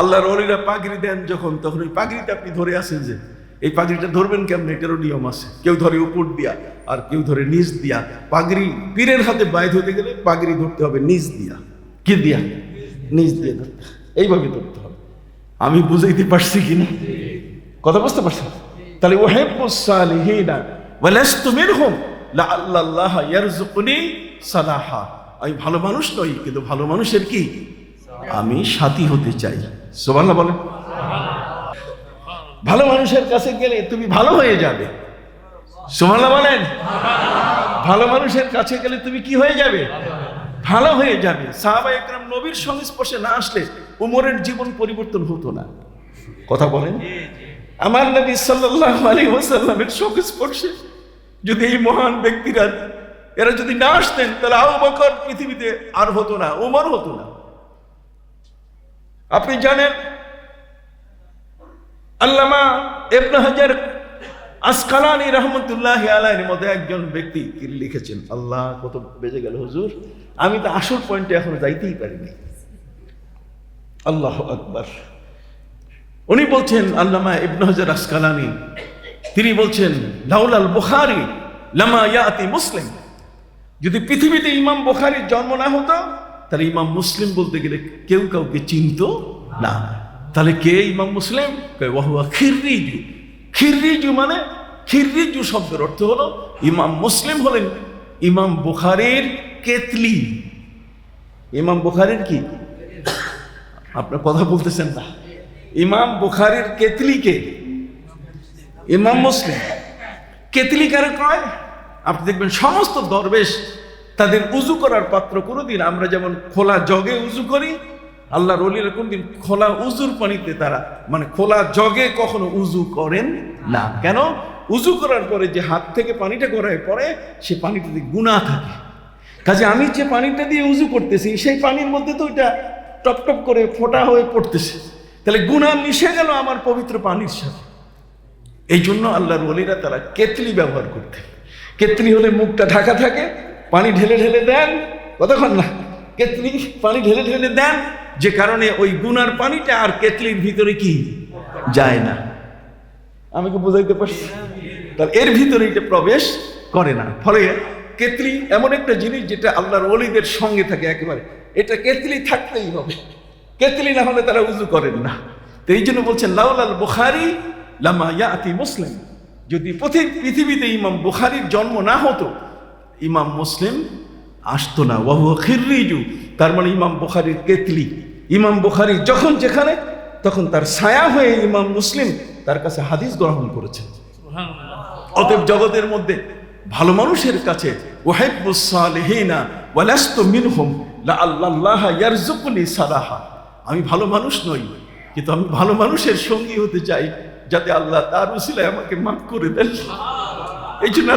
আল্লাহর অলিরা পাগড়ি দেন যখন, তখন ওই পাগড়িটা আপনি ধরে আসেন যে, এই পাগড়িটা ধরবেন কেমন? এটারও নিয়ম আছে। কেউ ধরে উপর দিয়া, আর কেউ ধরে নিচ দিয়া। পাগড়ি পীরের হাতে বাইর হতে গেলে পাগড়ি ধরতে হবে নিচ দিয়া। কি দিয়া? নিচ দিয়ে ধরতে এইভাবে ধরতে হবে। আমি বুঝাইতে পারছি কিনা কথা বুঝতে পারছেন তাহলে ওহেবুসালিহিনা ওয়ালাস্তু মিনহুম লাআল্লাল্লাহ ইয়ারযুকুনি সালাহা। আমি ভালো মানুষ নই, কিন্তু ভালো মানুষের কি? আমি সাথী হতে চাই। সুবহানাল্লাহ বলেন। ভালো মানুষের কাছে গেলে তুমি ভালো হয়ে যাবে। সুবহানাল্লাহ বলেন। ভালো মানুষের কাছে গেলে তুমি কি হয়ে যাবে? ভালো হয়ে যাবে। সাহাবা একরাম নবীর সংস্পর্শে না আসলে উমরের জীবন পরিবর্তন হতো না। কথা বলেন। আমার নবী সাল্লাল্লাহু আলাইহি ওয়াসাল্লামের সংস্পর্শে যদি এই মহান ব্যক্তিরা এরা যদি না আসতেন তাহলে আবু বকর পৃথিবীতে আর হতো না ওমর হতো না। আপনি জানেন, আল্লামা ইবনে হাজার আসকালানি রহমতুল্লাহ আলাইহির মধ্যে একজন ব্যক্তি লিখেছেন, আল্লাহ কত বেজে গেল হুজুর, আমি তো আসল পয়েন্টে এখনও যাইতেই পারিনি। আল্লাহ আকবার। উনি বলছেন, আল্লামা ইবনে হাজার আসকালানি, তিনি বলছেন, লাউলাল বুখারি লামা ইয়াতি মুসলিম, যদি পৃথিবীতে ইমাম বুখারির জন্ম না হতো তাহলে ইমাম মুসলিম বলতে গেলে কেউ কাউকে চিনত না। তাহলে কে ইমাম মুসলিম? খিররিজু। খিররিজু মানে খিররিজু শব্দের অর্থ হলো ইমাম মুসলিম হলেন ইমাম বুখারির কেতলি। ইমাম বুখারির কি? আপনার কথা বলতেছেন না। ইমাম বুখারির কেতলিকে ইমাম মুসলিম। কেতলি কারে কয়? আপনি দেখবেন সমস্ত দরবেশ তাদের উজু করার পাত্র কোনোদিন আমরা যেমন খোলা জগে উজু করি, আল্লাহর অলিরা কোনদিন খোলা উজুর পানিতে তারা মানে খোলা জগে কখনো উজু করেন না। কেন? উজু করার পরে যে হাত থেকে পানিটা গড়ায় পড়ে, সে পানিটাতে গুণা থাকে। কাজে আমি যে পানিটা দিয়ে উজু করতেছি, সেই পানির মধ্যে তো ওইটা টপ টপ করে ফোটা হয়ে পড়তেছে। তাহলে গুণা মিশে গেল আমার পবিত্র পানির সাথে। এই জন্য আল্লাহর ওলিরা তারা কেতলি ব্যবহার করতেন। কেতলি হলে মুখটা ঢাকা থাকে পানি ঢেলে ঢেলে দেন, কতক্ষণ না, কেতলি পানি ঢেলে ঢেলে দেন, যে কারণে ওই গুনার পানিটা আর কেতলির ভিতরে কি? যায় না। আমি কি বোঝাইতে পারছি? তাহলে এর ভিতরে এটা প্রবেশ করে না। ফলে কেতলি এমন একটা জিনিস যেটা আল্লাহর অলিদের সঙ্গে থাকে একেবারে। এটা কেতলি থাকতেই হবে। কেতলি না হলে তারা উজু করেন না। তো এই জন্য বলছেন লাউলাল বুখারি লামা ইয়াতি মুসলিম। যদি পৃথিবীতে ইমাম বুখারির জন্ম না হতো ইমাম মুসলিম আসতো না। ওয়াহু খিররিজু তার মানে ইমাম বুখারির কেতলি। ইমাম বুখারি যখন যেখানে তখন তার ছায়া হয়ে ইমাম মুসলিম তার কাছে হাদিস গ্রহণ করেছেন অতএব জগতের মধ্যে ভালো মানুষের কাছে ওয়াহিবুস সালিহিনা মিনহুম লা আল্লাহ ইয়ারযুকুনি সালাহা। আমি ভালো মানুষ নই কিন্তু আমি ভালো মানুষের সঙ্গী হতে চাই যাতে আল্লাহ তার উসিলায় আমাকে মাফ করে দেন। এই জন্য